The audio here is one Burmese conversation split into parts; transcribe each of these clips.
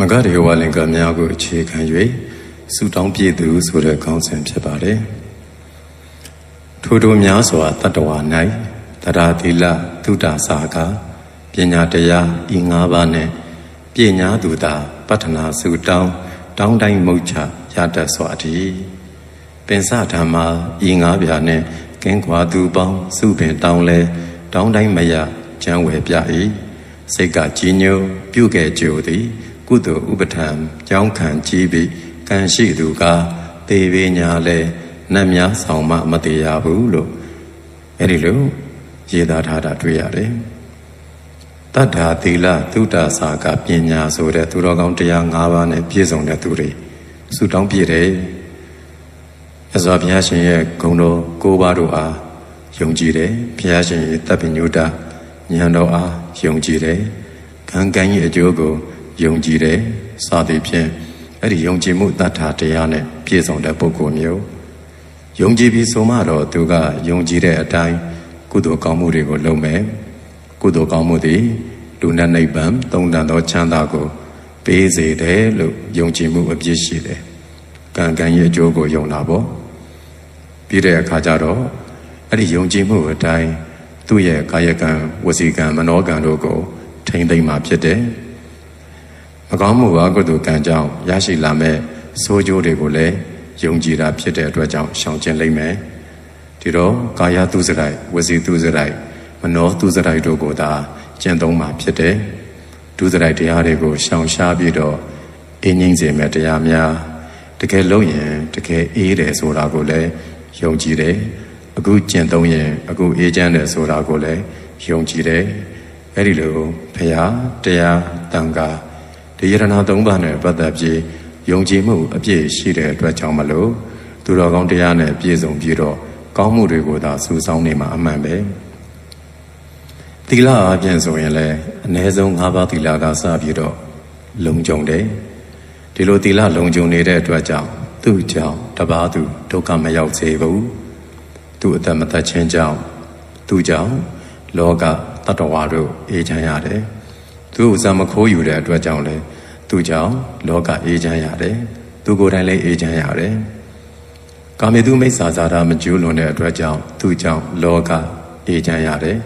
မဂရေဝလင်္ကာများကိုအခြေခံ၍ဆုတောင်းပြည့်သူဆိုတဲ့ခေါင်းစဉ်ဖြစ်ပါတယ်ထိုတို့များစွာတတ္တဝါ၌တရားသီလသုဒ္ဓစာကပညာတရားဤ၅ပါးနှင့်ပညာသူသာပတ္ထနာဆုတောင်းတောင်းတိုင်းမုတ်ချရတတ်စွာတည်းပင်စဓမ္မာဤ၅ပြာနှင့်ကင်းကွာသူပေါင်းစုပင်တောင်းလဲတောင်းတိုင်းမရကျမ်းဝယ်ပြ၏စိတ်ကကြီးညိုပြုခဲ့ကြိုသည် ကုသိုလ်ဥပဋ္ဌံကြောင်းခံကြည့်ပြီးကံရှိသူကသေပေညာလဲနတ်များဆောင်မမတေရဘူးလို့အဲ့ဒီလိုရေးသားထားတာတွေ့ရတယ်တတ္ထာသီလသုဒ္ဓစာကပညာဆိုတဲ့သူတော်ကောင်းတရား၅ပါးနဲ့ပြည့်စုံတဲ့သူတွေဆုတောင်းပြည့်တယ်အစွာဘုရားရှင်ရဲ့ဂုဏ်တော်၉ပါးတို့အားယုံကြည်တယ်ဘုရားရှင်ရဲ့တပ်ပညုတဉာဏ်တော်အားယုံကြည်တယ်ကံကံရဲ့အကျိုးကို ယုံကြည်တယ်စသည်ဖြင့်အဲ့ဒီယုံကြည်မှုတတ်တာတရားနဲ့ပြည့်စုံတဲ့ပုဂ္ဂိုလ်မျိုးယုံကြည်ပြီးဆိုမှတော့သူကယုံကြည်တဲ့အတိုင်းကုသိုလ်ကောင်းမှုတွေကိုလုပ်မယ်ကုသိုလ်ကောင်းမှုသည်လူနဲ့နိဗ္ဗာန်သုံးတန်သောချမ်းသာကိုပေးစေတယ်လို့ယုံကြည်မှုအပြည့်ရှိတယ်ကံကံရဲ့အကျိုးကိုယုံတာပေါ့ပြီးတဲ့အခါကျတော့အဲ့ဒီယုံကြည်မှုအတိုင်းသူ့ရဲ့ကာယကံဝစီကံမနောကံတို့ကိုထိမ့်သိမ့်မှဖြစ်တယ် မကောင်းမှုအကုသိုလ်ကံကြောင့်ရရှိလာမဲ့ဆိုးကျိုးတွေကိုလည်းယုံကြည်တာဖြစ်တဲ့အတွက်ကြောင့်ရှောင်ကျဉ်လိမ့်မယ်ဒီတော့ကာယသူစရိုက်ဝစီသူစရိုက်မနောသူစရိုက်တို့ကိုသာကျင့်သုံးမှဖြစ်တယ်ဒုစရိုက်တရားတွေကိုရှောင်ရှားပြီးတော့အင်းငိမ့်စေမဲ့တရားများတကယ်လို့ရင်တကယ်အေးတယ်ဆိုတာကိုလည်းယုံကြည်တယ်အခုကျင့်သုံးရင်အခုအေးချမ်းတယ်ဆိုတာကိုလည်းယုံကြည်တယ်အဲ့ဒီလိုဖရာတရားတန်ခါ ဒီယရဏသုံးပါးနဲ့ပတ်သက်ပြီးယုံကြည်မှုအပြည့်ရှိတဲ့အတွက်ကြောင့်မလို့သူတော်ကောင်းတရားနဲ့ပြည့်စုံပြီးတော့ကောင်းမှုတွေကိုသာစူဆောင်းနေမှာအမှန်ပဲသီလအပြင်ဆိုရင်လည်းအ ਨੇ ဆုံး၅ပါးသီလကစပြီးတော့လုံခြုံတယ်ဒီလိုသီလလုံခြုံနေတဲ့အတွက်ကြောင့်သူ့ကြောင့်တပါးသူဒုက္ခမရောက်စေဘူးသူ့အသက်မသက်ခြင်းကြောင့်သူ့ကြောင့်လောကတတ္တဝါတို့အေးချမ်းရတယ် သူ့ဥစ္စာမခိုးယူတဲ့အတွက်ကြောင့်လည်းသူကြောင့်လောကအေးချမ်းရတယ်သူကိုယ်တိုင်လည်းအေးချမ်းရတယ်ကာမေတုမိစ္ဆာဇာတာမကျူးလွန်တဲ့အတွက်ကြောင့်သူကြောင့်လောကအေးချမ်းရတယ်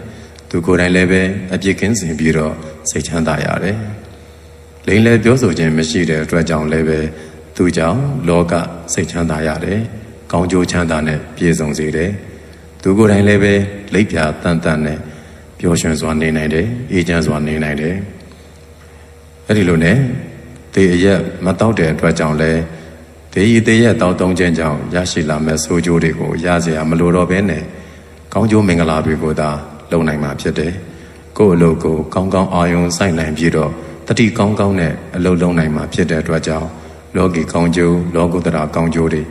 သူကိုယ်တိုင်လည်းပဲအပြစ်ကင်းစင်ပြီးတော့စိတ်ချမ်းသာရတယ်လိန်လည်းပြောဆိုခြင်းမရှိတဲ့အတွက်ကြောင့်လည်းပဲသူကြောင့်လောကစိတ်ချမ်းသာရတယ်ကောင်းကျိုးချမ်းသာနဲ့ပြည့်စုံစေတယ်သူကိုယ်တိုင်လည်းပဲလိပ်ပြတန်တန်နဲ့ပျော်ရွှင်စွာနေနိုင်တယ်အေးချမ်းစွာနေနိုင်တယ် အဲ့ဒီလိုနဲ့တေအရက်မတောက်တဲ့အတွက်ကြောင့်လဲတေဤတေရက်တောက်တုံးခြင်းကြောင့်ရရှိလာမဲ့ဆိုးကျိုးတွေကိုရစေရမလိုတော့ဘဲနဲ့ကောင်းကျိုးမင်္ဂလာတွေကိုသာလုံနိုင်မှာဖြစ်တယ်ကိုယ့်အလုပ်ကိုကောင်းကောင်းအာရုံစိုက်နိုင်ပြီးတော့တတိကောင်းကောင်းနဲ့အလုပ်လုပ်နိုင်မှာဖြစ်တဲ့အတွက်ကြောင့်လောကီကောင်းကျိုးလောကုတ္တရာကောင်းကျိုးတွေ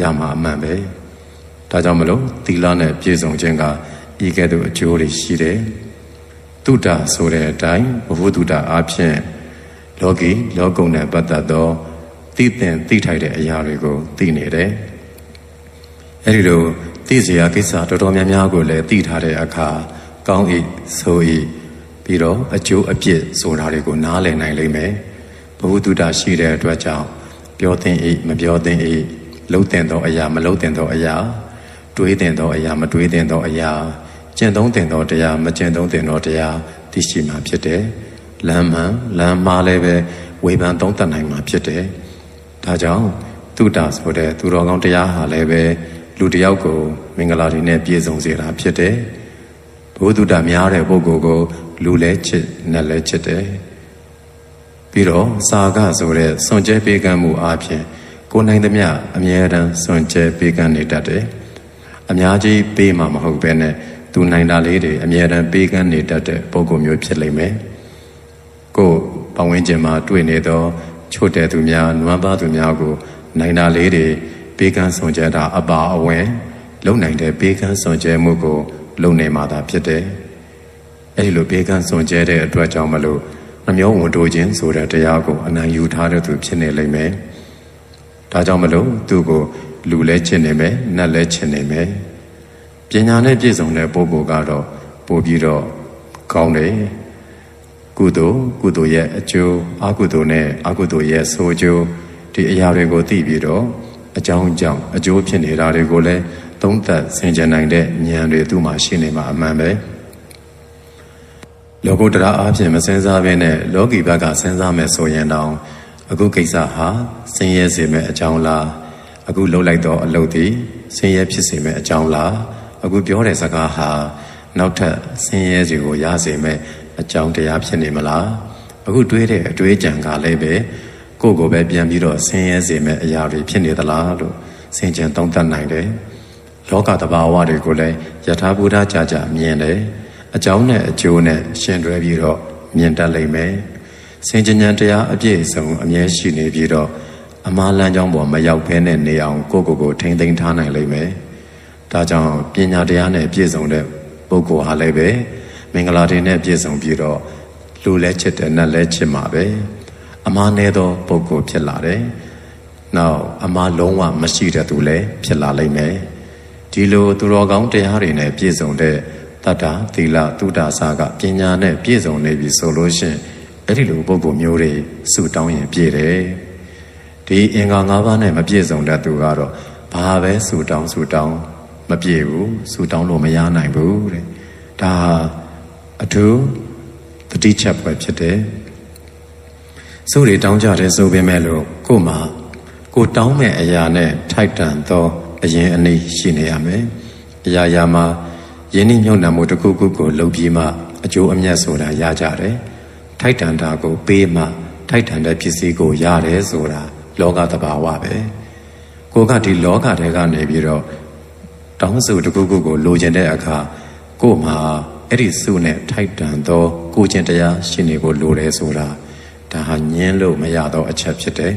ရမှာအမှန်ပဲဒါကြောင့်မလို့သီလနဲ့ပြည့်စုံခြင်းကဤကဲ့သို့အကျိုးတွေရှိတယ်တုဒ္ဒဆိုတဲ့အတိုင်းဘဝတုဒ္ဒအားဖြင့် လောကီလောကုံနဲ့ပတ်သက်သောသိသင်သိထိုက်တဲ့အရာတွေကိုသိနေတယ်။အဲဒီလိုသိစရာကိစ္စတော်တော်များများကိုလည်းသိထားတဲ့အခါကောင်း၏ဆို၏ပြီးတော့အကျိုးအပြစ်ဆိုတာတွေကိုနားလည်နိုင်လိမ့်မယ်။ဘဝတုဒ္ဒရှိတဲ့အတွက်ကြောင့်ပြောသင်၏မပြောသင်၏လှုပ်တင်သောအရာမလှုပ်တင်သောအရာတွေးတင်သောအရာမတွေးတင်သောအရာကျင့်သုံးတင်သောတရားမကျင့်သုံးတင်သောတရားသိရှိမှဖြစ်တယ်။ လမ်းမှန်လမ်းမှားလည်းပဲဝေဖန်သုံးသပ်နိုင်မှာဖြစ်တယ်။ဒါကြောင့်တုဒ္ဒဆိုတဲ့သူတော်ကောင်းတရားဟာလည်းပဲလူတစ်ယောက်ကိုမင်္ဂလာတွေနဲ့ပြည့်စုံစေတာဖြစ်တယ်။ဘုဒ္ဓတများတဲ့ပုဂ္ဂိုလ်ကိုလူလဲချစ်နဲ့လဲချစ်တယ်။ပြီးတော့စာကဆိုတဲ့စွန့်ကြဲပေးကမ်းမှုအပြင်ကိုနိုင်သမျှအမြဲတမ်းစွန့်ကြဲပေးကမ်းနေတတ်တယ်။အများကြီးပေးမှာမဟုတ်ဘဲနဲ့သူနိုင်တာလေးတွေအမြဲတမ်းပေးကမ်းနေတတ်တဲ့ပုဂ္ဂိုလ်မျိုးဖြစ်လိမ့်မယ်။ ကိုပတ်ဝန်းကျင်မှာတွေ့နေသောချို့တဲ့သူများနွမ်းပါသူများကို နိုင်တာလေးတွေပေးကမ်းစွန့်ကြဲတာအပါအဝင်လုံနိုင်တဲ့ပေးကမ်းစွန့်ကြဲမှုကို လုံနေမှသာဖြစ်တယ်။အဲဒီလိုပေးကမ်းစွန့်ကြဲတဲ့အတွက်ကြောင့်မလို့နှမျောဝန်တိုးခြင်းဆိုတဲ့တရားကိုအနံယူထားတဲ့သူဖြစ်နေလိမ့်မယ်။ဒါကြောင့်မလို့သူ့ကိုလူလဲချင်နေမယ်၊နတ်လဲချင်နေမယ်။ပညာနဲ့ပြည့်စုံတဲ့ပုဂ္ဂိုလ်ကတော့ပို့ပြီးတော့ကောင်းတယ် ကုသိုလ်ကုသိုလ်ရဲ့အကျိုးအကုသိုလ်နဲ့အကုသိုလ်ရဲ့ဆိုးကျိုးဒီအရာတွေကိုသိပြီးတော့အကြောင်းကြောင့်အကျိုးဖြစ်နေတာတွေကိုလည်းသုံးသပ်ဆင်ခြင်နိုင်တဲ့ဉာဏ်တွေသူ့မှာရှိနေမှာအမှန်ပဲလောကုတ္တရာအဖြစ်မစင်စားဘဲနဲ့လောကီဘက်ကစဉ်းစားမယ်ဆိုရင်တောင်အခုကိစ္စဟာဆင်းရဲစေမယ့်အကြောင်းလားအခုလှုပ်လိုက်တော့အလုပ်ဒီဆင်းရဲဖြစ်စေမယ့်အကြောင်းလားအခုပြောတဲ့စကားဟာနောက်ထပ်ဆင်းရဲစီကိုရစေမယ့် အကြောင်းတရားဖြစ်နေမလားအခုတွေးတဲ့အတွေးကြံကလည်းပဲကိုယ့်ကိုယ်ပဲပြန်ပြီးတော့ဆင်းရဲစေမယ့်အရာတွေဖြစ်နေသလားလို့ဆင်ခြင်သုံးသပ်နိုင်တယ်လောကတဘာဝတွေကိုလည်းယထာဘုရားကြာကြာမြင်တယ်အကြောင်းနဲ့အကျိုးနဲ့ရှင်တွဲပြီးတော့မြင်တတ်လိမ့်မယ်စင်ကြဉဏ်တရားအပြည့်အစုံအမြဲရှိနေပြီးတော့အမားလမ်းကြောင်းပေါ်မရောက်ဘဲနဲ့နေအောင်ကိုယ့်ကိုယ်ကိုထိမ့်သိမ်းထားနိုင်လိမ့်မယ်ဒါကြောင့်ပညာတရားနဲ့ပြည့်စုံတဲ့ပုဂ္ဂိုလ်ဟာလည်းပဲ မင်္ဂလာတွေနဲ့ပြည့်စုံပြီးတော့လူလဲချစ်တယ်နတ်လဲချစ်မှာပဲအမားနဲ့သောပုဂ္ဂိုလ်ဖြစ်လာတယ်နောက်အမားလုံးဝမရှိတဲ့သူလည်းဖြစ်လာလိမ့်မယ်ဒီလိုသူတော်ကောင်းတရားတွေနဲ့ပြည့်စုံတဲ့တတ္တာသီလသုဒ္ဓဆာကပညာနဲ့ပြည့်စုံနေပြီဆိုလို့ရှိရင်အဲ့ဒီလိုပုဂ္ဂိုလ်မျိုးတွေစုတောင်းရင်ပြည့်တယ်ဒီအင်္ဂါ၅ပါးနဲ့မပြည့်စုံတဲ့သူကတော့ဘာပဲစုတောင်းစုတောင်းမပြည့်ဘူးစုတောင်းလို့မရနိုင်ဘူးတဲ့ဒါ အထူးတတိချက်ပွဲဖြစ်တယ်စုတွေတောင်းကြတယ်ဆိုပေမဲ့လို့ကို့မှာကိုတောင်းမဲ့အရာနဲ့ထိုက်တန်သောအရင်အနည်းရှိနေရမယ်အရာရာမှာယင်းနှမြုံနှံမှုတစ်ခုခုကိုလုပ်ပြီးမှအကျိုးအမြတ်ဆိုတာရကြတယ်ထိုက်တန်တာကိုပေးမှထိုက်တန်တဲ့ပစ္စည်းကိုရတယ်ဆိုတာလောကသဘာဝပဲကိုကဒီလောကထဲကနေပြီးတော့တောင်းစုတစ်ခုခုကိုလိုချင်တဲ့အခါကို့မှာ အဲ့ဒီစုနဲ့ထိုက်တန်သောကိုကျင်တရားရှင်တွေကိုလိုတယ်ဆိုတာဒါဟာညင်းလို့မရတော့အချက်ဖြစ်တယ်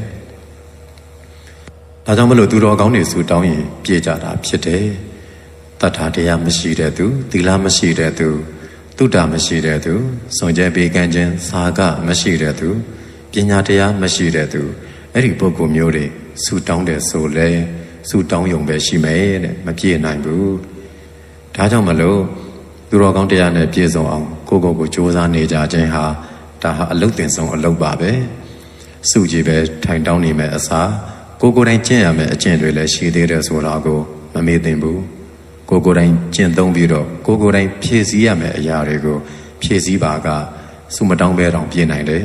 ဒါကြောင့်မလို့သူတော်ကောင်းတွေစုတောင်းရင်ပြေကြတာဖြစ်တယ်တတ္ထာတရားမရှိတဲ့သူသီလမရှိတဲ့သူတုဒ္ဒမရှိတဲ့သူစွန်ကြဲပေးကမ်းခြင်းစာကမရှိတဲ့သူပညာတရားမရှိတဲ့သူအဲ့ဒီပုဂ္ဂိုလ်မျိုးတွေဆူတောင်းတယ်ဆိုလဲဆူတောင်းယုံပဲရှိမယ်တဲ့မပြေနိုင်ဘူးဒါကြောင့်မလို့ သူတော်ကောင်းတရားနဲ့ပြည့်စုံအောင်ကိုကိုကိုစ조사နေကြခြင်းဟာဒါဟာအလုတ်တင်ဆုံးအလုတ်ပါပဲစုကြည်ပဲထိုင်တောင်းနေမယ်အစားကိုကိုတိုင်းကျင့်ရမယ်အကျင့်တွေလည်းရှိသေးတယ်ဆိုတာကိုမမေ့သင့်ဘူးကိုကိုယ်တိုင်ကျင့်သုံးပြီးတော့ကိုကိုယ်တိုင်ဖြည့်ဆည်းရမယ့်အရာတွေကိုဖြည့်ဆည်းပါကစုမတောင်းပဲတောင်ပြည့်နိုင်တယ်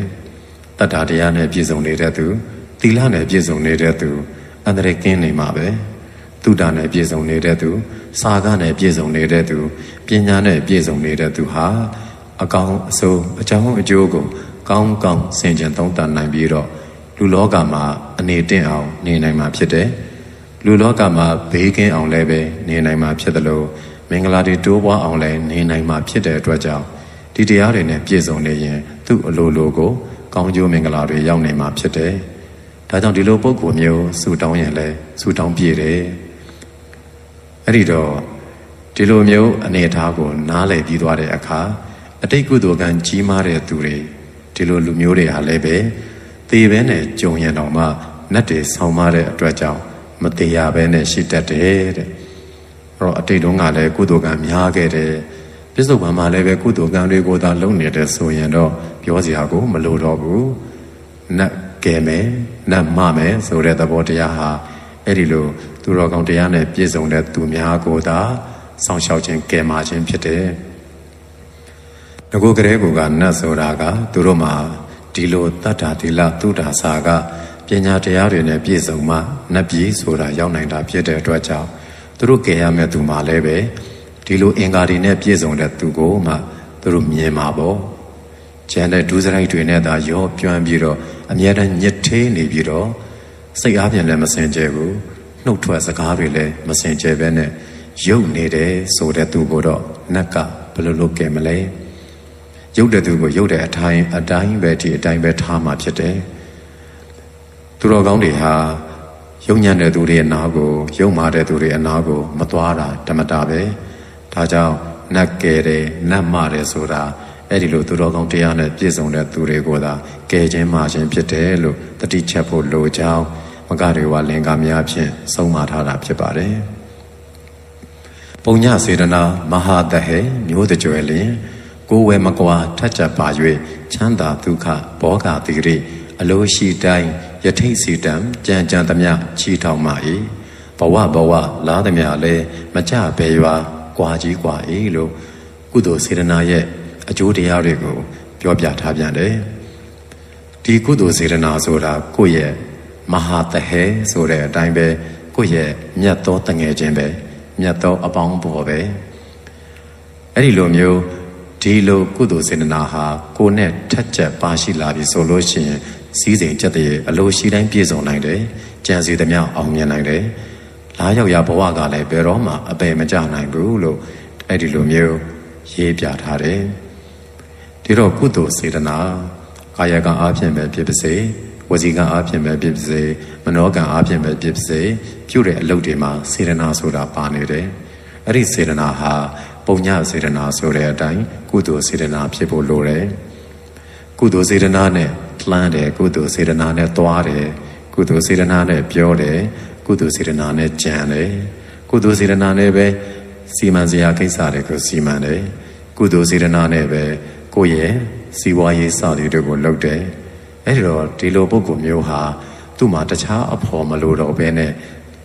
တတ္တာတရားနဲ့ပြည့်စုံနေတဲ့သူသီလနဲ့ပြည့်စုံနေတဲ့သူအန္တရာယ်ကင်းနေမှာပဲ တုဒ္ဒနဲ့ပြည့်စုံနေတဲ့သူစာကနဲ့ပြည့်စုံနေတဲ့သူပညာနဲ့ပြည့်စုံနေတဲ့သူဟာအကောင်အဆိုးအကြောင်းအကျိုးကိုကောင်းကောင်းဆင်ခြင်သုံးသပ်နိုင်ပြီးတော့လူလောကမှာအနေတင့်အောင်နေနိုင်မှာဖြစ်တယ်လူလောကမှာဘေးကင်းအောင်လည်းပဲနေနိုင်မှာဖြစ်တယ်လို့မင်္ဂလာတွေတိုးပွားအောင်လည်းနေနိုင်မှာဖြစ်တဲ့အတွက်ကြောင့်ဒီတရားတွေနဲ့ပြည့်စုံနေရင်သူ့အလိုလိုကိုကောင်းကျိုးမင်္ဂလာတွေရောက်နေမှာဖြစ်တယ်။ဒါကြောင့်ဒီလိုပုံကိုမျိုးဆူတောင်းရင်လည်းဆူတောင်းပြည့်တယ်။ အဲ့ဒီတော့ဒီလိုမျိုးအနေအထားကို နားလည်ပြီးသွားတဲ့အခါအတိတ်ကုသိုလ်ကံကြီးမားတဲ့သူတွေဒီလိုလူမျိုးတွေဟာလည်းပဲသေဘဲနဲ့ကြုံရင်တော့မှနတ်တွေဆောင်းမတဲ့အတွက်ကြောင့်မတရားပဲနဲ့ရှိတတ်တယ်တဲ့အဲ့တော့အတိတ်တုန်းကလည်းကုသိုလ်ကံများခဲ့တယ်ပြစ္ဆုတ်ပံမှာလည်းပဲကုသိုလ်ကံတွေကိုသာလုပ်နေတဲ့ဆိုရင်တော့ပြောစရာကိုမလိုတော့ဘူးနတ်ကဲမယ်နတ်မမယ်ဆိုတဲ့သဘောတရားဟာအဲ့ဒီလို သူတော်ကောင်းတရားနဲ့ပြည့်စုံတဲ့သူများကိုသာစောင့်ရှောက်ခြင်းကဲမှာခြင်းဖြစ်တယ်ငကိုကလေးကနတ်ဆိုတာကသူတို့မှာဒီလိုတတ္တာတိလသုဒ္ဓါစာကပညာတရားတွေနဲ့ပြည့်စုံမှနတ်ပြည်ဆိုတာရောက်နိုင်တာဖြစ်တဲ့အတွက်ကြောင့်သူတို့ကယ်ရမယ့်သူမှလည်းပဲဒီလိုအင်္ဂါတွေနဲ့ပြည့်စုံတဲ့သူကိုမှသူတို့မြင်မှာပေါ့ကျန်တဲ့ဒုစရိုက်တွေနဲ့သာရောပြွမ်းပြီးတော့အမြဲတမ်းညစ်သေးနေပြီးတော့စိတ်အားဖြင့်လည်းမစင်ကြဘူး နှုတ်ထွက်စကားတွေလည်းမစင်ကြပဲနဲ့ရုပ်နေတယ်ဆိုတဲ့သူကိုတော့နတ်ကဘယ်လိုလုပ်ကဲမလဲရုပ်တဲ့သူကိုရုပ်တဲ့အတိုင်းအတိုင်းပဲဒီအတိုင်းပဲထားမှဖြစ်တယ်သူတော်ကောင်းတွေဟာယုံညံ့တဲ့သူတွေအနာကိုယုံမာတဲ့သူတွေအနာကို မသွားတာဓမ္မတာပဲဒါကြောင့်နတ်ကယ်တယ်နတ်မတယ်ဆိုတာအဲ့ဒီလိုသူတော်ကောင်းတရားနဲ့ပြည့်စုံတဲ့သူတွေကိုသာကယ်ခြင်းမခြင်းဖြစ်တယ်လို့တတိချက်ဖို့လိုကြောင်း မကတွေဝလင်္ကာများဖြင့်ဆုံးမထားတာဖြစ်ပါတယ်ပုံညစေတနာမဟာတဟေမျိုးတကြွယ်လင်ကိုယ်ဝဲမကွာထက်ချက်ပါ၍ချမ်းသာဒုက္ခဘောဂတိရိအလိုရှိတိုင်းယထိတ်စီတံကြံကြံသမျှချီထောင်မှ၏ဘဝဘဝလားသမျှလဲမကြပဲရွာကွာကြီးကွာ၏လို့ကုသိုလ်စေတနာရဲ့အကျိုးတရားတွေကို ပြောပြထားပြန်တယ်ဒီကုသိုလ်စေတနာဆိုတာကိုယ့်ရဲ့ မဟာတဟဲဆိုတဲ့အတိုင်းပဲကိုယ့်ရဲ့မြတ်သောတငယ်ချင်းပဲမြတ်သောအပေါင်းဘောပဲအဲ့ဒီလိုမျိုးဒီလိုကုသိုလ်စေတနာဟာကိုယ်နဲ့ထက်ချက်ပါရှိလာပြီဆိုလို့ရှိရင်စည်းစိမ်ချက်တည်းအလိုရှိတိုင်းပြည့်စုံနိုင်တယ်ကြံစီသမျှအောင်မြင်နိုင်တယ်လာရောက်ရဘဝကလည်းဘယ်တော့မှအပယ်မကျနိုင်ဘူးလို့အဲ့ဒီလိုမျိုးရေးပြထားတယ်ဒီတော့ကုသိုလ်စေတနာကာယကအားဖြင့်ပဲဖြစ်ပါစေ ဝစီကအားဖြင့်ပဲဖြစ်ပါစေမနောကအားဖြင့်ပဲဖြစ်ပါစေပြုတဲ့အလုပ်တွေမှာစေတနာဆိုတာပါနေတယ်အဲ့ဒီစေတနာဟာပုံညစေတနာဆိုတဲ့အတိုင်းကုသိုလ်စေတနာဖြစ်ဖို့လိုတယ်ကုသိုလ်စေတနာနဲ့လှမ်းတယ်ကုသိုလ်စေတနာနဲ့သွားတယ်ကုသိုလ်စေတနာနဲ့ပြောတယ်ကုသိုလ်စေတနာနဲ့ကြံတယ်ကုသိုလ်စေတနာနဲ့ပဲစီမံစရာကိစ္စတွေကိုစီမံတယ်ကုသိုလ်စေတနာနဲ့ပဲကိုယ့်ရဲ့စီဝါရေးစသည်တွေကိုလုပ်တယ် အဲ့ဒီတော့ဒီလိုပုဂ္ဂိုလ်မျိုးဟာသူ့မှာတခြားအဖော်မလို့တော့ဘဲနဲ့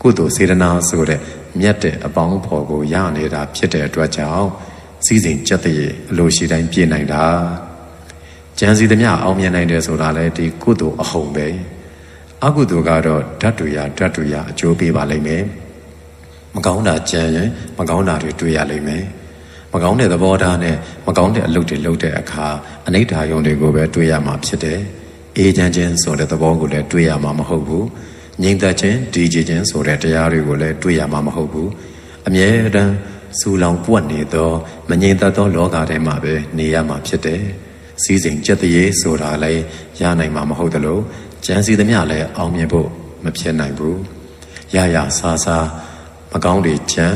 ကုသိုလ်စေတနာဆိုတဲ့မြတ်တဲ့အပေါင်းအဖော်ကိုရနေတာဖြစ်တဲ့အတွက်ကြောင့်စည်းစိမ်ကြက်တဲ့အလိုရှိတိုင်းပြည့်နိုင်တာကြံစီသမျှအောင်မြင်နိုင်တယ်ဆိုတာလေဒီကုသိုလ်အဟုန်ပဲအကုသိုလ်ကတော့ဓာတ်တူရဓာတ်တူရအကျိုးပေးပါလိမ့်မယ်မကောင်းတာကြံရင်မကောင်းတာတွေတွေ့ရလိမ့်မယ်မကောင်းတဲ့သဘောထားနဲ့မကောင်းတဲ့အလုပ်တွေလုပ်တဲ့အခါအနိဋ္ဌာယုံတွေကိုပဲတွေ့ရမှာဖြစ်တယ် အေးချမ်းခြင်းဆိုတဲ့သဘောကိုလည်းတွေ့ရမှာမဟုတ်ဘူးငြိမ်သက်ခြင်းဒီကြည်ခြင်းဆိုတဲ့တရားတွေကိုလည်းတွေ့ရမှာမဟုတ်ဘူးအမြဲတမ်းစူလောင်ပွက်နေသောမငြိမ်သက်သောလောကထဲမှာပဲနေရမှာဖြစ်တယ်စီးစိမ်ကြက်တရေဆိုတာလည်းရနိုင်မှာမဟုတ်သလိုကြံစီသမျှလည်းအောင်မြင်ဖို့မဖြစ်နိုင်ဘူးရရဆာဆာမကောင်းတွေကြံ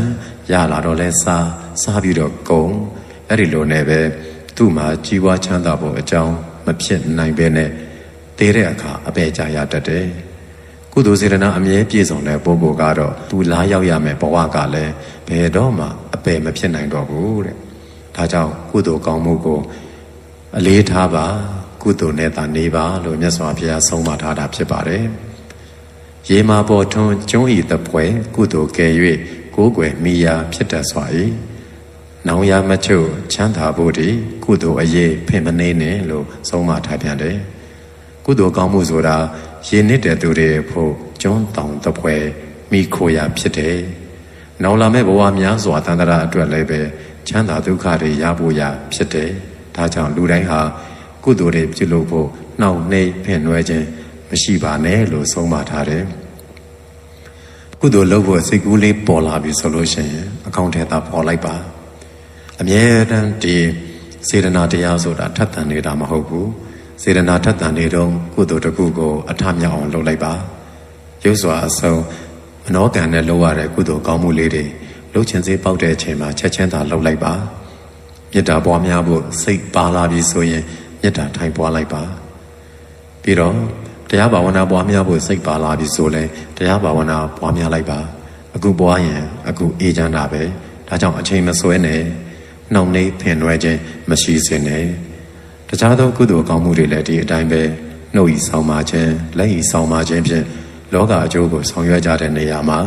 ရလာတော့လဲစားစားပြီးတော့ကုံအဲ့ဒီလိုနဲ့ပဲသူ့မှာကြီးပွားချမ်းသာဖို့အကြောင်းမဖြစ်နိုင်ပဲနဲ့ တေးတဲ့အခါအပေကြရတတ်တယ်ကုသိုလ်စေတနာအမြဲပြည့်စုံတဲ့ပုဂ္ဂိုလ်ကတော့သူလားရောက်ရမယ်ဘဝကလည်းဘယ်တော့မှအပေမဖြစ်နိုင်တော့ဘူးတဲ့ဒါကြောင့်ကုသိုလ်ကောင်းမှုကိုအလေးထားပါကုသိုလ်နဲ့သာနေပါလို့မြတ်စွာဘုရားဆုံးမထားတာဖြစ်ပါတယ်ရေမာပေါ်ထွန်းကျုံးဤတပွဲကုသိုလ်ကယ်၍ကိုးကွယ်မိယာဖြစ်တတ်စွာ၏နောင်ရမချုပ်ချမ်းသာဖို့ဒီကုသိုလ်အရေးဖင်မနေနဲ့လို့ဆုံးမထားပြန်တယ် ကုသိုလ်ကောင်းမှုဆိုတာရင်းနစ်တဲ့သူတွေဖို့ကျွန်းတောင်တပွဲမိခိုရာဖြစ်တယ်။နောင်လာမဲ့ဘဝများစွာတန်တရာအတွက်လည်းပဲချမ်းသာဒုက္ခတွေရဖို့ရဖြစ်တယ်။ဒါကြောင့်လူတိုင်းဟာကုသိုလ်တွေပြုလုပ်ဖို့နှောင့်နှိမ့်ဖင်နွယ်ခြင်းမရှိပါနဲ့လို့ဆုံးမထားတယ်။ကုသိုလ်လုပ်ဖို့စိတ်ကူးလေးပေါ်လာပြီဆိုလို့ရှိရင်အကောင့်ထဲသာပေါ်လိုက်ပါ။အမြဲတမ်းဒီစေတနာတရားဆိုတာထပ်တန်နေတာမဟုတ်ဘူး။ စေရနာထက်တန်နေတော့ကုသိုလ်တစ်ခုကိုအထမြောက်အောင်လုပ်လိုက်ပါရုပ်စွာအဆုံးမနောကံနဲ့လုပ်ရတဲ့ကုသိုလ်ကောင်းမှုလေးတွေလှုပ်ချင်စေပေါက်တဲ့အချိန်မှာချက်ချင်းသာလှုပ်လိုက်ပါမေတ္တာပွားများဖို့စိတ်ပါလာပြီဆိုရင်မေတ္တာထိုင်ပွားလိုက်ပါပြီးတော့တရားဘာဝနာပွားများဖို့စိတ်ပါလာပြီဆိုလဲတရားဘာဝနာပွားများလိုက်ပါအခုပွားရင်အခုအေးချမ်းတာပဲဒါကြောင့်အချိန်မဆွဲနဲ့နှောင့်နှိမ့်ဖင်နွယ်ခြင်းမရှိစေနဲ့ တခြားသောကုသိုလ်ကောင်းမှုတွေလည်းဒီအတိုင်းပဲနှုတ်ဤဆောင်ပါခြင်းလက်ဤဆောင်ပါခြင်းဖြင့်လောကအကျိုးကိုဆောင်ရွက်ကြတဲ့နေရာမှာ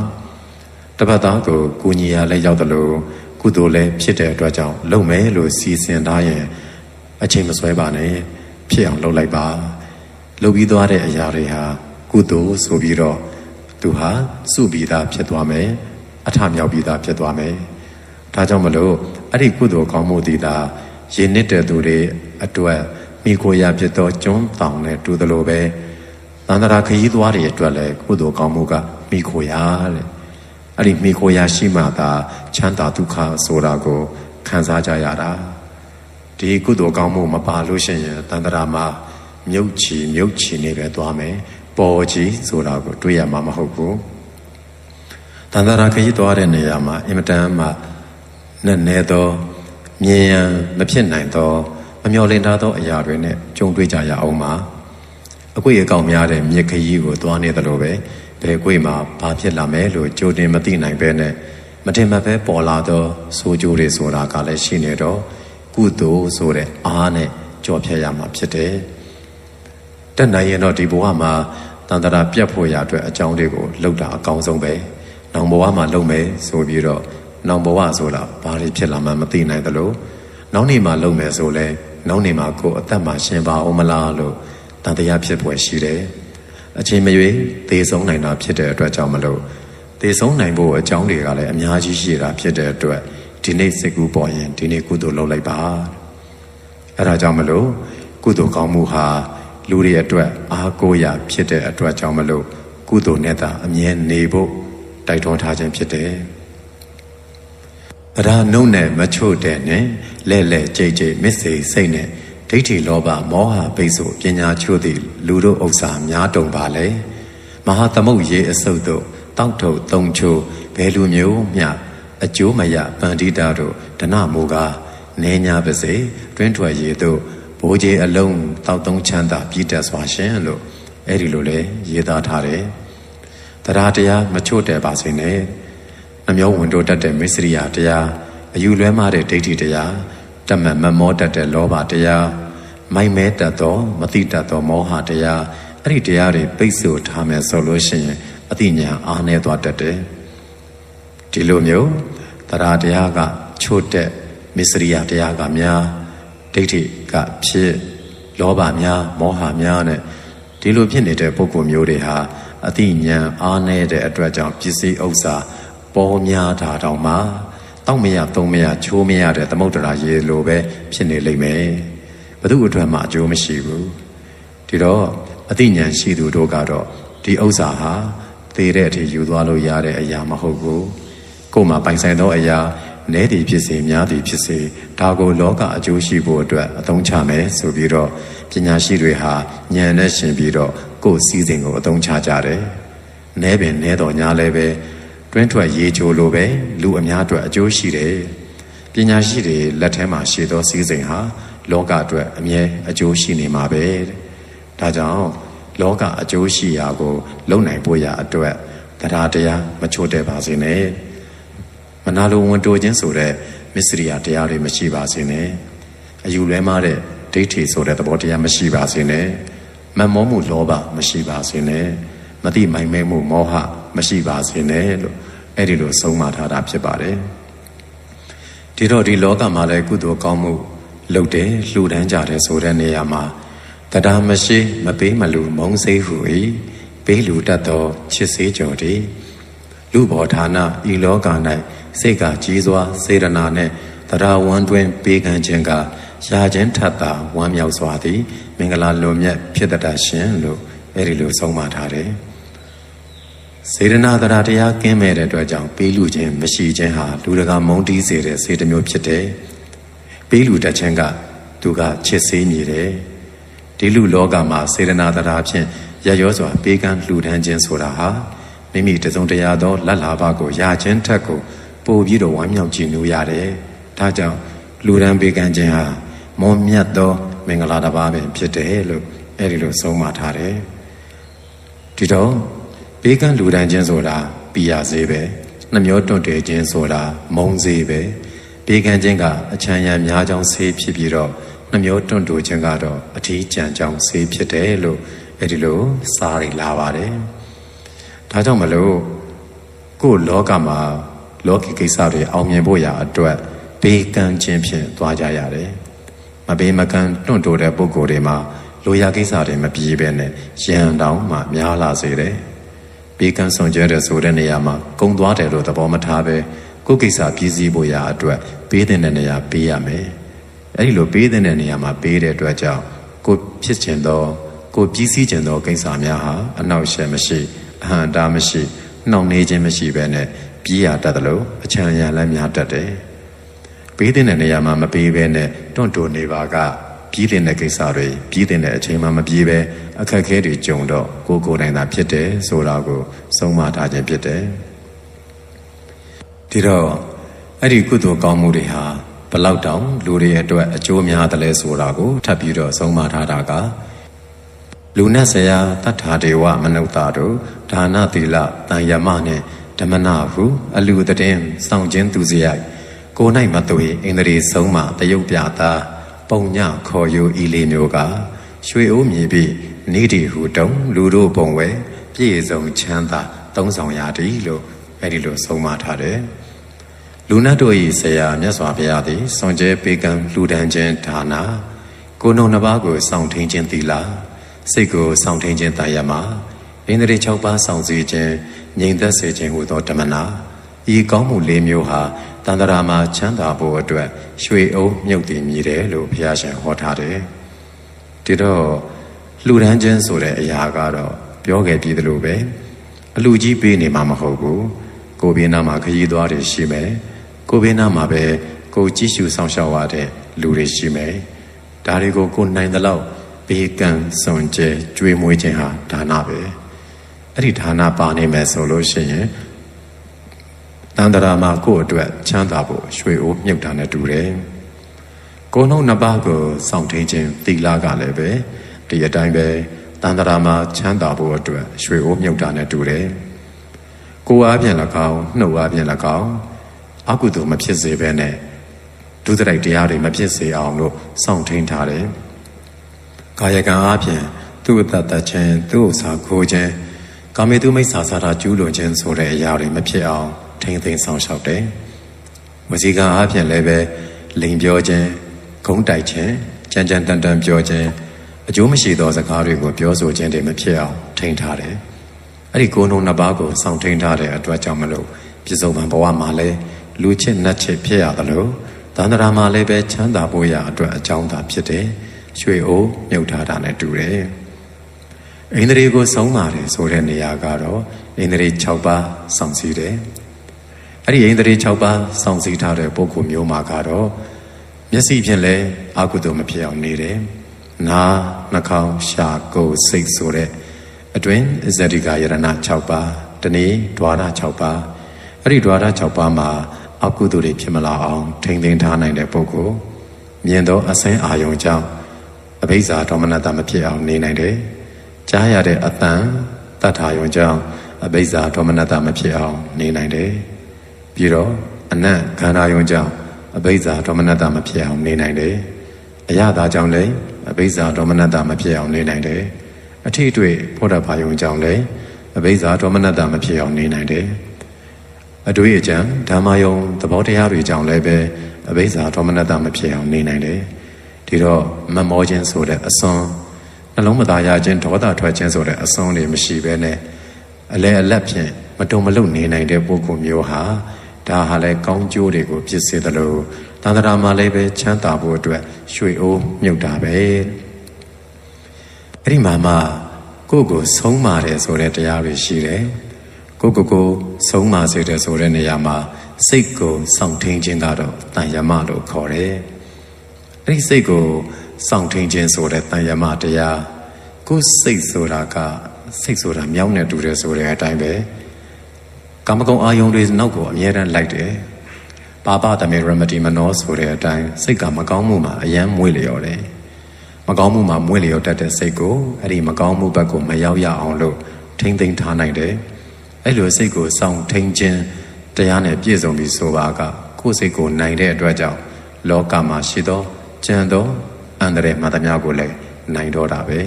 တပတ်သားကိုကုညီရလည်းရောက်တယ်လို့ကုသိုလ်လည်းဖြစ်တဲ့အတွက်ကြောင့်လုံမယ်လို့စီစဉ်ထားရင်အချိန်မဆွဲပါနဲ့ဖြစ်အောင်လုပ်လိုက်ပါလုပ်ပြီးသွားတဲ့အရာတွေဟာကုသိုလ်ဆိုပြီးတော့သူဟာစုပြီးသားဖြစ်သွားမယ်အထမြောက်ပြီးသားဖြစ်သွားမယ်ဒါကြောင့်မလို့အဲ့ဒီကုသိုလ်ကောင်းမှုတည်တာရင်းနစ်တဲ့သူတွေ အတွက်မိကိုရာဖြစ်သောကျွန်းတောင်နဲ့တူသလိုပဲသန္တရာခရီးသွားတွေအတွက်လည်းကုသိုလ်ကောင်းမှုကမိကိုရာတဲ့အဲ့ဒီမိကိုရာရှိမှသာချမ်းသာဒုက္ခဆိုတာကိုခံစားကြရတာဒီကုသိုလ်ကောင်းမှုမပါလို့ရှိရင်သန္တရာမှာမြုပ်ချီမြုပ်ချီနေပဲသွားမယ်ပေါ်ကြီးဆိုတာကိုတွေ့ရမှာမဟုတ်ဘူးသန္တရာခရီးသွားတဲ့နေရာမှာအင်မတန်မှနဲ့နေသောမြင်ရန်မဖြစ်နိုင်သော မမျော်လင့်ထားသောအရာတွေနဲ့ကြုံတွေ့ကြရအောင်ပါအကွေအကောင်များတဲ့မြစ်ခရီးကိုသွားနေသလိုပဲဘယ်ကွေမှာဘာဖြစ်လာမယ်လို့ကြိုတင်မသိနိုင်ပဲနဲ့မတင်မပဲပေါ်လာသောဆိုးကျိုးတွေဆိုတာကလည်းရှိနေတော့ကုသိုလ်ဆိုတဲ့အားနဲ့ကြော်ဖြတ်ရမှာဖြစ်တယ်။တက်နိုင်ရင်တော့ဒီဘဝမှာတန်တရာပြတ်ဖို့ရအတွက်အကြောင်းတွေကိုလှုပ်တာအကောင်းဆုံးပဲ။နောင်ဘဝမှာလှုပ်မယ်ဆိုပြီးတော့နောင်ဘဝဆိုတာဘာတွေဖြစ်လာမှမသိနိုင်သလိုနောက်နေ့မှာလှုပ်မယ်ဆိုလဲ နောက်နေ့မှာကိုယ်အသက်မှာရှင်ပါအောင်မလားလို့တန်တရားဖြစ်ပွယ်ရှိတယ်။အချိန်မရွေးသေဆုံးနိုင်တာဖြစ်တဲ့အတွက်ကြောင့်မလို့သေဆုံးနိုင်ဖို့အကြောင်းတွေကလည်းအများကြီးရှိတာဖြစ်တဲ့အတွက်ဒီနေ့စိတ်ကူးပေါ်ရင်ဒီနေ့ကုသိုလ်လုပ်လိုက်ပါအဲ့ဒါကြောင့်မလို့ကုသိုလ်ကောင်းမှုဟာလူတွေအတွက်အားကိုးရာဖြစ်တဲ့အတွက်ကြောင့်မလို့ကုသိုလ်နဲ့သာအမြဲနေဖို့တိုက်တွန်းထားခြင်းဖြစ်တယ်ဗ ရာနှုတ်နဲ့မချို့တဲ့နဲ့လဲ့လဲ့ကြိတ်ကြိတ်မစ္စေစိတ်နဲ့ဒိဋ္ဌိလောဘမောဟပိတ်ဆို့ပညာချို့သည့်လူတို့ဥစ္စာများတုံပါလေမဟာသမုတ်ရေအစုပ်တို့တောက်ထုတ်သုံးချိုးဘယ်လူမျိုးမျှအကျိုးမရပန္တိတာတို့ဒနမူကားနေညာပါစေတွင်းထွက်ရည်တို့ဘိုးကြီးအလုံးတောက်သုံးချမ်းသာပြည့်တက်စွာရှင်လို့အဲ့ဒီလိုလဲရေးသားထားတယ်တရားတရားမချို့တဲ့ပါစေနဲ့ နှမျိုးဝင်တို့တတ်တဲ့မစ္စရိယတရားအယူလွဲမှားတဲ့ဒိဋ္ဌိတရားတမန်မမောတတ်တဲ့လောဘတရားမိုက်မဲတတ်သောမတိတတ်သောမောဟတရားအဲ့ဒီတရားတွေပိတ်ဆို့ထားမယ်ဆိုလို့ရှိရင်အသိဉာဏ်အားနည်းသွားတတ်တယ်ဒီလိုမျိုးတရားတရားကချို့တဲ့မစ္စရိယတရားကများဒိဋ္ဌိကဖြစ်လောဘများမောဟများနဲ့ဒီလိုဖြစ်နေတဲ့ပုဂ္ဂိုလ်မျိုးတွေဟာအသိဉာဏ်အားနည်းတဲ့အတွက်ကြောင့်ပစ္စည်းဥစ္စာ ပေါ်များတာတောင်မှတောက်မရသုံးမရချိုးမရတဲ့သမုဒ္ဒရာရေလိုပဲဖြစ်နေလိမ့်မယ်ဘု து အတွက်မှအကျိုးမရှိဘူးဒီတော့အသိဉာဏ်ရှိသူတို့ကတော့ဒီဥစ္စာဟာသေတဲ့အထိယူသွားလို့ရတဲ့အရာမဟုတ်ဘူးကိုယ်မှာပိုင်ဆိုင်သောအရာနဲသည်ဖြစ်စေများသည်ဖြစ်စေဒါကိုလောကအကျိုးရှိဖို့အတွက်အသုံးချမယ်ဆိုပြီးတော့ပညာရှိတွေဟာဉာဏ်နဲ့ရှင်ပြီးတော့ကိုယ်စည်းစိမ်ကိုအသုံးချကြတယ်နဲပင်နဲတော်ညာလည်းပဲ တွင်းထွက်ရေချိုလိုပဲလူအများအတွက်အကျိုးရှိတယ်ပညာရှိတွေလက်ထဲမှာရှိသောစည်းစိမ်ဟာလောကအတွက်အမြဲအကျိုးရှိနေမှာပဲဒါကြောင့်လောကအကျိုးရှိရာကိုလုံနိုင်ဖို့ရာအတွက်တရားတရားမချို့တဲ့ပါစေနဲ့မနာလိုဝန်တိုခြင်းဆိုတဲ့မစ္စရိယတရားတွေမရှိပါစေနဲ့အယူလွဲမားတဲ့ဒိဋ္ဌိဆိုတဲ့သဘောတရားမရှိပါစေနဲ့မမောမှုလောဘမရှိပါစေနဲ့မတိမိုင်မဲမှုမောဟမရှိပါစေနဲ့လို့ အဲ့ဒီလိုဆုံးမထားတာဖြစ်ပါတယ်ဒီတော့ဒီလောကမှာလည်းကုသိုလ်ကောင်းမှုလုပ်တယ်လှူဒန်းကြတယ်ဆိုတဲ့နေရာမှာတရားမရှိမပေးမလူမုံစိဟု၏ပေးလူတတ်သောချစ်စေကြော်သည်လူဘောဌာနဤလောက၌စိတ်ကကြီးစွာစေရနာနှင့်တရားဝန်းတွင်ပေးကမ်းခြင်းကရာခြင်းထပ်သာဝမ်းမြောက်စွာသည် မင်္ဂလာလွန်မြတ်ဖြစ်တတ်ရှင်လို့အဲ့ဒီလိုဆုံးမထားတယ် စေရနာတရားတရားကင်းမဲ့တဲ့အတွက်ကြောင့်ပေးလူခြင်းမရှိခြင်းဟာလူတကာမုန်းတီးစေတဲ့စေတမျိုးဖြစ်တယ်ပေးလူတတ်ခြင်းကသူကချစ်စေးနေတယ်ဒီလူလောကမှာစေရနာတရားဖြင့်ရရောစွာပေးကမ်းလှူဒန်းခြင်းဆိုတာဟာမိမိတစုံတရာသောလက်လာဘကိုရခြင်းထက်ကိုပို့ပြီးတော့ဝမ်းမြောက်ကြည်နူးရတယ်။ဒါကြောင့်လူဒန်းပေးကမ်းခြင်းဟာမွန်မြတ်သောမင်္ဂလာတစ်ပါးပင်ဖြစ်တယ်လို့အဲဒီလိုဆုံးမထားတယ်။ဒီတော့ ပေးကမ်းလူဒန်းခြင်းဆိုတာပြရစေပဲ။နှမျောတွန့်တယ်ခြင်းဆိုတာမုံစေပဲ။ပေးကမ်းခြင်းကအချမ်းရံများကြောင်းဆေးဖြစ်ပြီးတော့နှမျောတွန့်တူခြင်းကတော့အထီးကျန်ကြောင်းဆေးဖြစ်တယ်လို့အဲဒီလိုစားရလာပါတယ်။ဒါကြောင့်မလို့ကိုယ်လောကမှာလောကီကိစ္စတွေအောင်မြင်ဖို့ရာအတွက်ဘေးကန်းခြင်းဖြင့်သွားကြရတယ်။မဘေးမကန်းတွန့်တိုတဲ့ပုဂ္ဂိုလ်တွေမှာလိုရာကိစ္စတွေမပြေပဲနဲ့ရန်တောင်မှများလာစေတယ်။ ဘေးကန်းဆောင်ကျဲတဲ့ဆိုတဲ့နေရာမှာကုံသွားတယ်လို့သဘောမထားပဲကိုယ်ကိစ္စပြည်စည်းဖို့ရာအတွက်ဘေးတဲ့နေရာပေးရမယ်။အဲဒီလိုပေးတဲ့နေရာမှာပေးတဲ့အတွက်ကြောင့်ကိုဖြစ်ခြင်းသောကိုပြည်စည်းခြင်းသောကိစ္စများဟာအနောက်ရှက်မရှိအဟံတာမရှိနှောင့်နှေးခြင်းမရှိပဲနဲ့ပြေးရတတ်တယ်လို့အချမ်းရလည်းများတတ်တယ်။ပေးတဲ့နေရာမှာမပေးဘဲနဲ့တွန့်တိုနေပါက ပြေးတဲ့ကိစ္စတွေပြေးတဲ့အချိန်မှမပြေးပဲအခက်အခဲတွေကြုံတော့ကိုကိုယ်တိုင်သာဖြစ်တယ်ဆိုတာကိုဆုံးမထားခြင်းဖြစ်တယ်။ဒီတော့အဲ့ဒီကုသိုလ်ကောင်းမှုတွေဟာဘလောက်တောင်လူတွေအတွက်အကျိုးများတယ်လဲဆိုတာကိုထပ်ပြီးတော့ဆုံးမထားတာကလူနဲ့ဆရာတတ္ထာဒေဝမနုဿတို့ဒါနသီလတန်ယမနဲ့ဓမ္မနာဟုအလူတည်စောင့်ခြင်းသူစရိုက်ကိုနိုင်မသွေအိန္ဒြေဆုံးမတယုတ်ပြတာ ပုံညခေါ်ယူဤလေးမျိုးကရွှေအိုးမြည်ပြီးနေတီဟုတုံလူတို့ပုံဝဲပြည့်စုံချမ်းသာသုံးဆောင်ရသည်လို့အဲ့ဒီလိုဆုံးမထားတယ်လူနတ်တို့၏ဆရာမြတ်စွာဘုရားသည်စွန်ကျဲပေကံလှူဒန်းခြင်းဒါနာကိုယ်နှုံနှစ်ပါးကိုစောင့်ထင်းခြင်းသီလာစိတ်ကိုစောင့်ထင်းခြင်းတာယမဣန္ဒြေ6ပါးစောင့်စည်းခြင်းငြိမ်သက်စေခြင်းဟူသောဓမ္မနာဤကောင်းမှုလေးမျိုးဟာ တန္တရာမှာချမ်းသာဖို့အတွက်ရွှေအုံမြုပ်တည်မြည်တယ်လို့ဘုရားရှင်ဟောထားတယ်ဒီတော့လှူဒန်းခြင်းဆိုတဲ့အရာကတော့ပြောခဲ့ပြီးသလိုပဲအလူကြီးပေးနေမှာမဟုတ်ဘူးကိုယ်ဘေးနားမှာခရီးသွားတွေရှိမယ်ကိုယ်ဘေးနားမှာပဲကိုယ်ကြည့်ရှုဆောင်ရှောက်ရတဲ့လူတွေရှိမယ်ဒါတွေကိုကိုယ်နိုင်သလောက်ဘေးကံစွန်ကျဲကြွေးမွေးခြင်းဟာဒါနပဲအဲ့ဒီဒါနပါနေမယ်ဆိုလို့ရှိရင် တန်တရာမှာကိုယ့်အတွက်ချမ်းသာဖို့ရွှေအိုးမြုပ်တာနဲ့တူတယ်ကိုယ်နှုတ်နှစ်ပါးကိုစောင့်ထိန်ခြင်းသီလကလည်းပဲဒီအတိုင်းပဲတန်တရာမှာချမ်းသာဖို့အတွက်ရွှေအိုးမြုပ်တာနဲ့တူတယ်ကိုယ်အားဖြင့်၎င်းနှုတ်အားဖြင့်၎င်းအကုသိုလ်မဖြစ်စေဘဲနဲ့ဒုသရိုက်တရားတွေမဖြစ်စေအောင်လို့စောင့်ထိန်ထားတယ်ကာယကံအားဖြင့်သူ့အတ္တတခြင်းသူ့ဥစ္စာခိုးခြင်းကာမေတုမိစ္ဆာစာတာကျူးလွန်ခြင်းဆိုတဲ့အရာတွေမဖြစ်အောင် ထိမ့်သိမ်းဆောင်ရှောက်တယ်။ဝစီကံအားဖြင့်လည်းပဲလိန်ပြောခြင်းဂုံးတိုက်ခြင်းကြမ်းကြမ်းတန်တန်ပြောခြင်းအကျိုးမရှိသောစကားတွေကိုပြောဆိုခြင်းတွေမဖြစ်အောင်ထိန်းထားတယ်။အဲ့ဒီကိုယ်နှုံနှစ်ပါးကိုစောင့်ထိန်းထားတဲ့အတွက်ကြောင့်မလို့ပြစ္ဆုတ်ပံဘဝမှာလည်းလူချစ်နတ်ချစ်ဖြစ်ရသလိုသန္တရာမှာလည်းပဲချမ်းသာဖို့ရအတွက်အကြောင်းသာဖြစ်တယ်။ရွှေအိုးမြုပ်ထားတာနဲ့တူတယ်။အိန္ဒြေကိုဆုံးပါတယ်ဆိုတဲ့နေရာကတော့အိန္ဒြေ6ပါးစောင့်စည်းတယ်။ အဲ့ဒီအိန္ဒြေ6ပါးစောင့်စည်းထားတဲ့ပုဂ္ဂိုလ်မျိုးမှာကတော့မျက်စိဖြင့်လည်းအာဟုတုမဖြစ်အောင်နေတယ်။နားနှာခေါင်းရှာကိုယ်စိတ်ဆိုတဲ့အတွင်းဇတိကယရဏ6ပါးတနည်းဒွါရ6ပါးအဲ့ဒီဒွါရ6ပါးမှာအကုသိုလ်တွေဖြစ်မလာအောင်ထိမ့်သိမ်းထားနိုင်တဲ့ပုဂ္ဂိုလ်မြင်သောအစင်းအာယုံကြောင့်အဘိဇ္ဇာဒေါမနတမဖြစ်အောင်နေနိုင်တယ်။ကြားရတဲ့အတန်တတ်ထာယုံကြောင့်အဘိဇ္ဇာဒေါမနတမဖြစ်အောင်နေနိုင်တယ်။ ပြီးတော့အနတ်ခန္ဓာယုံကြောင့်အဘိဇ္ဇာဒေါမနတမဖြစ်အောင်နေနိုင်တယ်။အရသာကြောင့်လည်းအဘိဇ္ဇာဒေါမနတမဖြစ်အောင်နေနိုင်တယ်။အထိအတွေ့ဖောဒဘာယုံကြောင့်လည်းအဘိဇ္ဇာဒေါမနတမဖြစ်အောင်နေနိုင်တယ်။အတွေ့အကြံဓမ္မယုံသဘောတရားတွေကြောင့်လည်းပဲအဘိဇ္ဇာဒေါမနတမဖြစ်အောင်နေနိုင်တယ်။ဒီတော့မမောခြင်းဆိုတဲ့အစွန်းနှလုံးမသားရခြင်းဒေါသထွက်ခြင်းဆိုတဲ့အစွန်းတွေမရှိဘဲနဲ့အလဲအလက်ဖြင့်မတုံမလုံနေနိုင်တဲ့ပုဂ္ဂိုလ်မျိုးဟာ ဒါဟာလည်းကောင်းကျိုးတွေကိုဖြစ်စေသလိုသန္တရာမှာလည်းပဲချမ်းသာဖို့အတွက်ရွှေအိုးမြုပ်တာပဲအဲ့ဒီမှာမှကိုယ့်ကိုဆုံးမာတယ်ဆိုတဲ့တရားတွေရှိတယ်ကိုယ့်ကိုယ်ကိုဆုံးမာစေတယ်ဆိုတဲ့နေရာမှာစိတ်ကိုစောင့်ထိန်ခြင်းကတော့တန်ယမလို့ခေါ်တယ်အဲ့ဒီစိတ်ကိုစောင့်ထိန်ခြင်းဆိုတဲ့တန်ယမတရားကိုယ်စိတ်ဆိုတာကစိတ်ဆိုတာမြောင်းနေတူတယ်ဆိုတဲ့အတိုင်းပဲ ကာမဂုဏ်အာယုန်တွေနောက်ကိုအမြဲတမ်းလိုက်တယ်ပါပတမေရမတိမနောဆိုတဲ့အတိုင်းစိတ်ကမကောင်းမှုမှာအယမ်းမွေ့လျော်တယ်မကောင်းမှုမှာမွေ့လျော်တတ်တဲ့စိတ်ကိုအဲ့ဒီမကောင်းမှုဘက်ကိုမရောက်ရအောင်လို့ထိမ့်သိမ်းထားနိုင်တယ်အဲ့လိုစိတ်ကိုစောင့်ထိန်ခြင်းတရားနဲ့ပြည့်စုံပြီးဆိုပါကကိုယ်စိတ်ကိုနိုင်တဲ့အတွက်ကြောင့်လောကမှာရှိသောကြံသောအန္တရာယ်မှတများကိုလည်းနိုင်တော့တာပဲ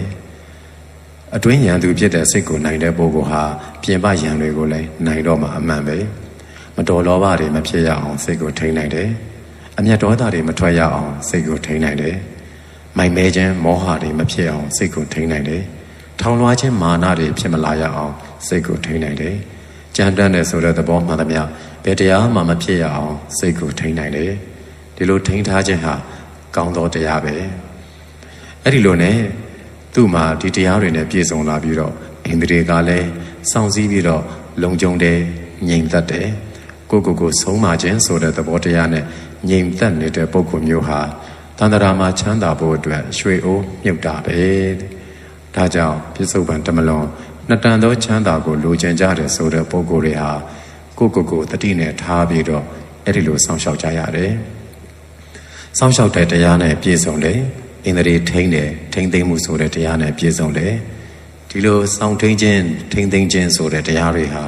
အတွင်းရန်သူဖြစ်တဲ့စိတ်ကိုနိုင်တဲ့ပုဂ္ဂိုလ်ဟာပြင်ပရန်တွေကိုလည်းနိုင်တော့မှအမှန်ပဲမတော်လောဘတွေမဖြစ်ရအောင်စိတ်ကိုထိန်းနိုင်တယ်အမျက်ဒေါသတွေမထွက်ရအောင်စိတ်ကိုထိန်းနိုင်တယ်မိုင်မဲခြင်းမောဟတွေမဖြစ်အောင်စိတ်ကိုထိန်းနိုင်တယ်ထောင်လွှားခြင်းမာနတွေဖြစ်မလာရအောင်စိတ်ကိုထိန်းနိုင်တယ်ကြမ်းတမ်းတဲ့ဆိုတဲ့သဘောမှန်သမျှဘယ်တရားမှမဖြစ်ရအောင်စိတ်ကိုထိန်းနိုင်တယ်ဒီလိုထိန်းထားခြင်းဟာကောင်းသောတရားပဲအဲ့ဒီလိုနဲ့ သူ့မှာဒီတရားတွေနဲ့ပြည့်စုံလာပြီးတော့ဣန္ဒြေကလည်းစောင့်စည်းပြီးတော့လုံခြုံတယ်ငြိမ်သက်တယ်ကိုကိုကိုဆုံးမခြင်းဆိုတဲ့သဘောတရားနဲ့ငြိမ်သက်နေတဲ့ပုဂ္ဂိုလ်မျိုးဟာတန်တရာမှာချမ်းသာဖို့အတွက်ရွှေအိုးမြုပ်တာပဲဒါကြောင့်ပြစ္ဆုတ်ပံတမလွန်နှစ်တန်သောချမ်းသာကိုလိုချင်ကြတယ်ဆိုတဲ့ပုဂ္ဂိုလ်တွေဟာကိုကိုကိုတတိနဲ့ထားပြီးတော့အဲ့ဒီလိုစောင့်ရှောက်ကြရတယ်စောင့်ရှောက်တဲ့တရားနဲ့ပြည့်စုံတယ် အင်္ဒြေထိမ့်တယ်ထိမ့်သိမ့်မှုဆိုတဲ့တရားနဲ့ပြည့်စုံတယ်ဒီလိုစောင့်ထိန်ခြင်းထိမ့်သိမ့်ခြင်းဆိုတဲ့တရားတွေဟာ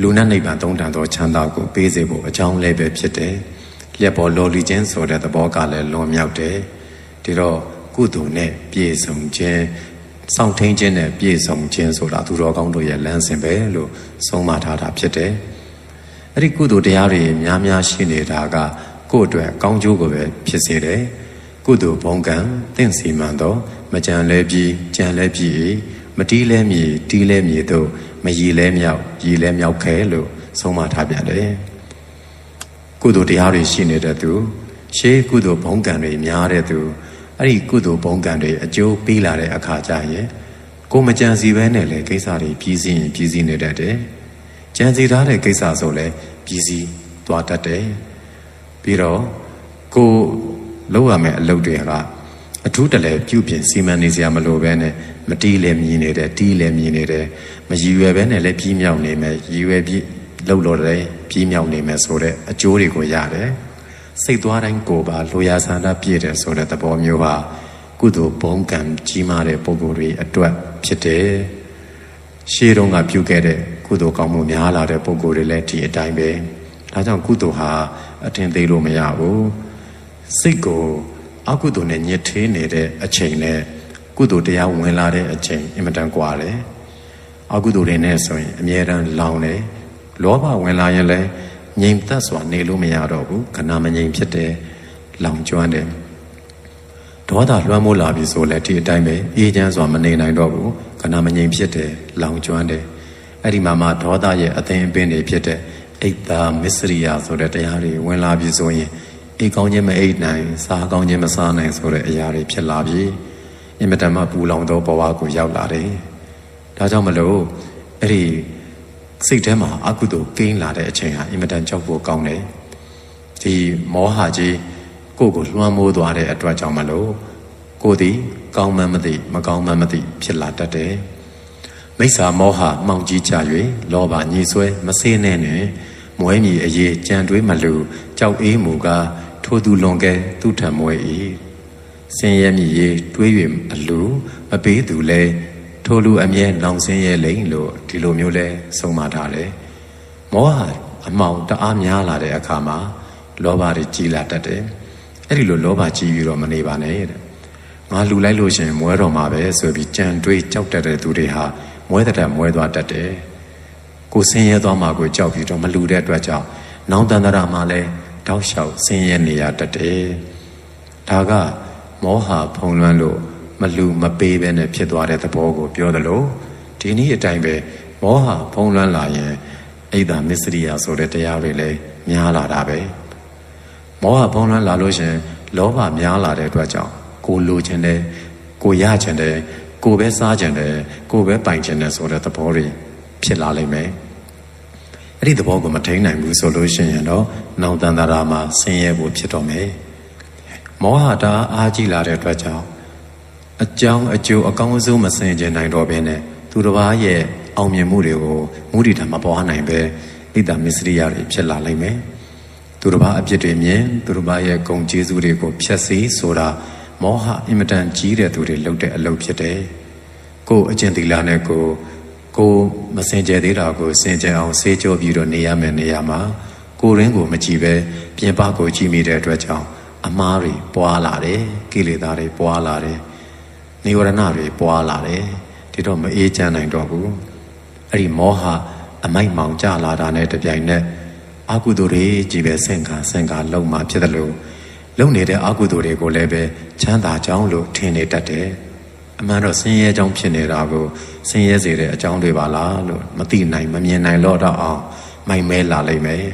လူနဲ့နိဗ္ဗာန်သုံးတန်သောချမ်းသာကိုပေးစေဖို့အကြောင်းလည်းပဲဖြစ်တယ်။လျက်ပေါ်လော်လီခြင်းဆိုတဲ့သဘောကလည်းလွန်မြောက်တယ်ဒီတော့ကုသိုလ်နဲ့ပြည့်စုံခြင်းစောင့်ထိန်ခြင်းနဲ့ပြည့်စုံခြင်းဆိုတာသူတော်ကောင်းတို့ရဲ့လမ်းစဉ်ပဲလို့ဆုံးမထားတာဖြစ်တယ်အဲ့ဒီကုသိုလ်တရားတွေများများရှိနေတာကကိုယ့်အတွက်ကောင်းကျိုးကိုပဲဖြစ်စေတယ် ကုသိုလ်ဘုံကံတင့်စီမှန်တော့မကြံလဲပြီးကြံလဲပြီးမတီးလဲမြေတီးလဲမြေတို့မရီလဲမြောက်ရီလဲမြောက်ခဲလို့ဆုံးမထားပြန်တယ်ကုသိုလ်တရားတွေရှိနေတဲ့သူရှေးကုသိုလ်ဘုံကံတွေများတဲ့သူအဲ့ဒီကုသိုလ်ဘုံကံတွေအကျိုးပေးလာတဲ့အခါကျရင်ကိုမကြံစီပဲနဲ့လေကိစ္စတွေပြီးစီရင်ပြီးစီနေတတ်တယ်ကြံစီထားတဲ့ကိစ္စဆိုလဲပြီးစီသွားတတ်တယ်ပြီးတော့ကို လောက်ရမယ့်အလုပ်တွေကအထူးတလဲပြုပြင်စီမံနေစရာမလိုပဲနဲ့မတီးလည်းမြည်နေတယ်တီးလည်းမြည်နေတယ်မရည်ရွယ်ပဲနဲ့လည်းပြီးမြောက်နေမယ်ရည်ရွယ်ပြီးလှုပ်လို့လည်းပြီးမြောက်နေမယ်ဆိုတဲ့အကျိုးတွေကိုရတယ်စိတ်သွားတိုင်းကိုပါလိုရာဆန္ဒပြည့်တယ်ဆိုတဲ့သဘောမျိုးဟာကုသိုလ်ဘုံကံကြီးမားတဲ့ပုံကိုယ်တွေအတွက်ဖြစ်တယ်ရှေးတုန်းကပြုခဲ့တဲ့ကုသိုလ်ကောင်းမှုများလာတဲ့ပုံကိုယ်တွေလည်းဒီအတိုင်းပဲဒါကြောင့်ကုသိုလ်ဟာအထင်သေးလို့မရဘူး စိတ်ကိုအကုသိုလ်နဲ့ညစ်ထေးနေတဲ့အချိန်နဲ့ကုသိုလ်တရားဝင်လာတဲ့အချိန်အင်မတန်ကွာတယ်အကုသိုလ်တွေနဲ့ဆိုရင်အမြဲတမ်းလောင်တယ်လောဘဝင်လာရင်လည်းငြိမ်သက်စွာနေလို့မရတော့ဘူးခဏမငြိမ်ဖြစ်တယ်လောင်ကျွမ်းတယ်ဒေါသလွှမ်းမိုးလာပြီဆိုလည်းဒီအတိုင်းပဲအေးချမ်းစွာမနေနိုင်တော့ဘူးခဏမငြိမ်ဖြစ်တယ်လောင်ကျွမ်းတယ်အဲ့ဒီမှာမှဒေါသရဲ့အသင်အပင်တွေဖြစ်တဲ့အိတ်သာမစ္စရိယဆိုတဲ့တရားတွေဝင်လာပြီဆိုရင် အိတ်ကောင်းခြင်းမအိတ်နိုင်စားကောင်းခြင်းမစားနိုင်ဆိုတဲ့အရာတွေဖြစ်လာပြီအင်မတန်မှပူလောင်သောဘဝကိုရောက်လာတယ်ဒါကြောင့်မလို့အဲ့ဒီစိတ်ထဲမှာအကုသိုလ်ကိန်းလာတဲ့အချိန်ဟာအင်မတန်ကြောက်ဖို့ကောင်းတယ်ဒီမောဟကြီးကိုယ့်ကိုလွှမ်းမိုးသွားတဲ့အတွက်ကြောင့်မလို့ကိုယ်သည်ကောင်းမှမသိမကောင်းမှမသိဖြစ်လာတတ်တယ်မိစ္ဆာမောဟမှောင်ကြီးကြ၍လောဘညှိဆွဲမစေးနဲ့နဲ့မွဲမြည်အရေးကြံတွေးမလူကြောက်အေးမူကား ထိုသူလွန်ကဲသူထံမွဲ၏စင်ရဲမြည်ရေးတွေး၍အလူမပေးသူလဲထိုလူအမြဲလောင်စင်းရဲလိမ့်လို့ဒီလိုမျိုးလဲဆုံးမထားတယ်မောဟအမှောင်တအားများလာတဲ့အခါမှာလောဘတွေကြီးလာတတ်တယ်အဲ့ဒီလိုလောဘကြီးပြီးတော့မနေပါနဲ့တဲ့ငါလူလိုက်လို့ရှင်မွဲတော်မှာပဲဆိုပြီးကြံတွေးကြောက်တတ်တဲ့သူတွေဟာမွဲတဲ့မွဲသွားတတ်တယ်ကိုဆင်းရဲသွားမှကိုကြောက်ပြီးတော့မလူတဲ့အတွက်ကြောင့်နောင်တန်တရာမှာလဲ တောက်လျှောက်ဆင်းရဲနေရတတ်တယ်ဒါကမောဟဖုံလွှမ်းလို့မလူမပေးပဲနဲ့ဖြစ်သွားတဲ့သဘောကိုပြောသလိုဒီနည်းအတိုင်းပဲမောဟဖုံလွှမ်းလာရင်အိဒါမစ္စရိယဆိုတဲ့တရားတွေလည်းများလာတာပဲမောဟဖုံလွှမ်းလာလို့ရှင်လောဘများလာတဲ့အတွက်ကြောင့်ကိုလိုချင်တယ်ကိုရချင်တယ်ကိုပဲစားချင်တယ်ကိုပဲပိုင်ချင်တယ်ဆိုတဲ့သဘောတွေဖြစ်လာလိမ့်မယ် အဲ့ဒီသဘောကိုမထိန်နိုင်ဘူးဆိုလို့ရှိရင်တော့နောင်တန်တရာမှာဆင်းရဲဖို့ဖြစ်တော့မယ်မောဟတာအားကြီးလာတဲ့အတွက်ကြောင့်အကြောင်းအကျိုးအကောင်းဆုံးမစင်ကြနိုင်တော့ဘဲနဲ့သူတစ်ပါးရဲ့အောင်မြင်မှုတွေကိုမုဒိတာမပွားနိုင်ပဲဣဒ္ဓမစ္စရိယတွေဖြစ်လာလိမ့်မယ်သူတစ်ပါးအပြစ်တွေမြင်သူတစ်ပါးရဲ့ဂုဏ်ကျေးဇူးတွေကိုဖျက်ဆီးဆိုတာမောဟအင်မတန်ကြီးတဲ့သူတွေလုပ်တဲ့အလုပ်ဖြစ်တယ်ကိုယ်အကျင့်သီလနဲ့ကို ကိုမစင်ကြယ်သေးတာကိုစင်ကြယ်အောင်ဆေးကြောပြီးတော့နေရမယ်နေရာမှာကိုရင်းကိုမကြည့်ပဲပြင်ပကိုကြည့်မိတဲ့အတွက်ကြောင့်အမားတွေပွားလာတယ်ကိလေသာတွေပွားလာတယ်နိဝရဏတွေပွားလာတယ်ဒီတော့မအေးချမ်းနိုင်တော့ဘူးအဲ့ဒီမောဟအမိုက်မောင်ကြလာတာနဲ့တပြိုင်နက်အာကုသိုလ်တွေကြီးပဲဆင့်ခါဆင့်ခါလုံမှဖြစ်တယ်လို့လုံနေတဲ့အာကုသိုလ်တွေကိုလည်းပဲချမ်းသာကြောင်းလို့ထင်နေတတ်တယ် အမှန်တော့ဆင်းရဲကြောင်းဖြစ်နေတာကိုဆင်းရဲစေတဲ့အကြောင်းတွေပါလားလို့မသိနိုင်မမြင်နိုင်တော့တော့အောင်မိုက်မဲလာလိမ့်မယ်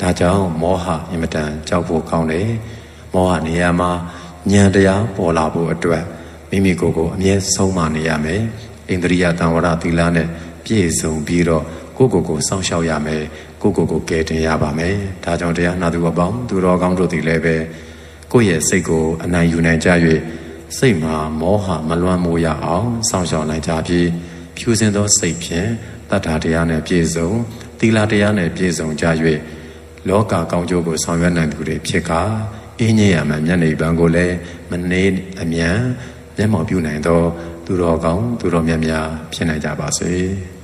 ဒါကြောင့်မောဟအင်မတန်ကြောက်ဖို့ကောင်းတယ်မောဟနေရာမှာဉာဏ်တရားပေါ်လာဖို့အတွက်မိမိကိုယ်ကိုအမြဲဆုံးမနေရမယ်ဣန္ဒြိယတံဝရသီလနဲ့ပြည့်စုံပြီးတော့ကိုယ့်ကိုယ်ကိုစောင့်ရှောက်ရမယ်ကိုယ့်ကိုယ်ကိုကယ်တင်ရပါမယ်ဒါကြောင့်တရားနာသူအပေါင်းသူတော်ကောင်းတို့သည်လည်းပဲကိုယ့်ရဲ့စိတ်ကိုအနိုင်ယူနိုင်ကြ၍ စိတ်မှာမောဟမလွမ်းမိုးရအောင်စောင့်ရှောက်နိုင်ကြပြီးဖြူစင်သောစိတ်ဖြင့်တတ္ထာတရားနဲ့ပြည့်စုံသီလတရားနဲ့ပြည့်စုံကြ၍လောကကောင်းကျိုးကိုဆောင်ရွက်နိုင်သူတွေဖြစ်ကာအင်းကြီးရမှမျက်နှာပန်းကိုလည်းမနေအမြန်မျက်မှောက်ပြုနိုင်သော သူတော်ကောင်းသူတော်မြတ်များဖြစ်နိုင်ကြပါစေ။